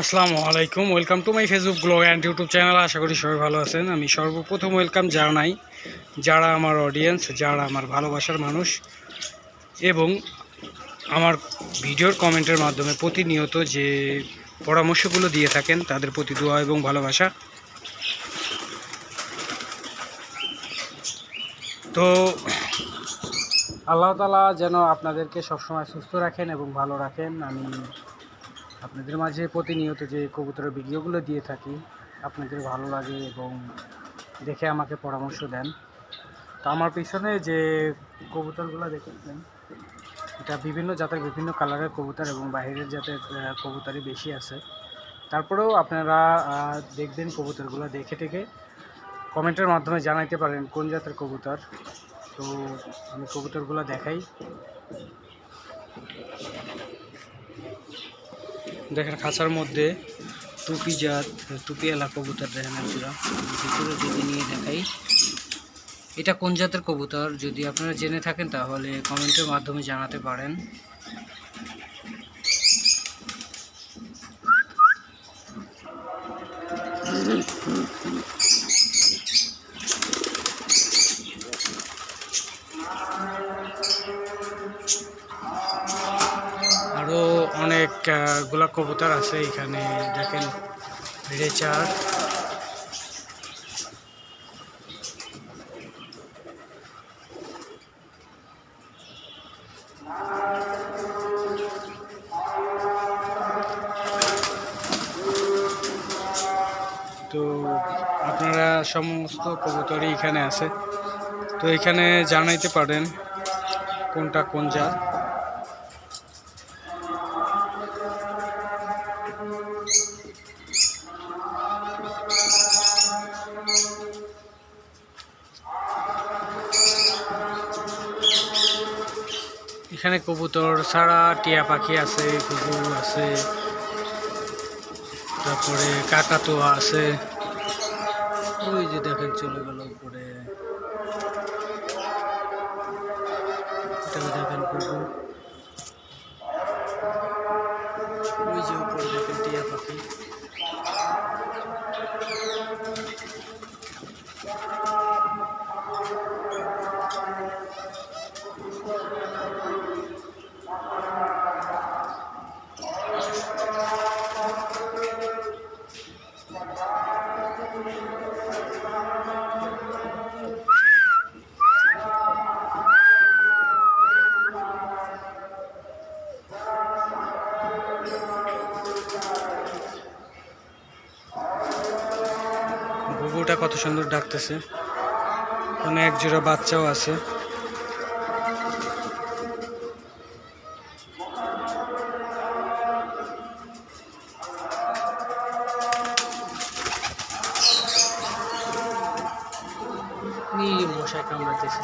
আসসালামু আলাইকুম। Welcome to my Facebook blog and YouTube channel আশা করি সবাই ভালো আছেন। আমি সর্বপ্রথম ওয়েলকাম জানাই যারা আমার অডিয়েন্স যারা আমার ভালোবাসার মানুষ এবং আমার ভিডিওর কমেন্টের মাধ্যমে প্রতিনিয়ত যে পরামর্শগুলো দিয়ে থাকেন, তাদের প্রতি দোয়া এবং ভালোবাসা। তো আল্লাহ তালা যেন আপনাদেরকে সবসময় সুস্থ রাখেন এবং ভালো রাখেন। আমি আপনাদের মাঝে প্রতিনিয়ত যে কবুতরের ভিডিওগুলো দিয়ে থাকি, আপনাদের ভালো লাগে এবং দেখে আমাকে পরামর্শ দেন। তো আমার পিছনে যে কবুতরগুলো দেখেছেন, এটা বিভিন্ন জাতের, বিভিন্ন কালারের কবুতর এবং বাইরের জাতের কবুতরই বেশি আছে। তারপরেও আপনারা দেখবেন কবুতরগুলো দেখে টেকে কমেন্টের মাধ্যমে জানাইতে পারেন কোন জাতের কবুতর। তো আমি কবুতরগুলো দেখাই। দেখেন খাঁচার মধ্যে টুপি জাত, টুপি এলা কবুতর দেখেন আপনারা ভিতরে যদি নিয়ে দেখাই, এটা কোন জাতের কবুতর? যদি আপনারা জেনে থাকেন তাহলে কমেন্টের মাধ্যমে জানাতে পারেন। আরও অনেক গোলাপ কবুতর আছে এখানে, দেখেন রেচার তো আপনারা সমস্ত কবুতরই এখানে আছে। তো এখানে জানাইতে পারেন কোনটা কোন জাত। এখানে কবুতর ছাড়া টিয়া পাখি আছে কুকুর আছে, তারপরে কাকাতোয়া আছে। ওই যে দেখেন চলে গেল উপরে। ঘুঘুটা কত সুন্দর ডাকতেছে। ওখানে এক জোড়া বাচ্চাও আছে। মশায় কামড়াতেছে।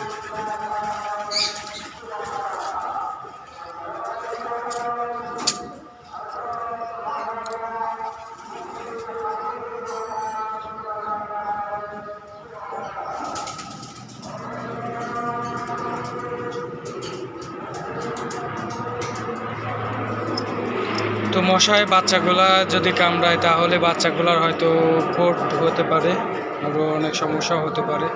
তো মশায় বাচ্চাগুলা যদি কামড়ায়, তাহলে বাচ্চাগুলার হয়তো ফোট হতে পারে আরও অনেক সমস্যা হতে পারে।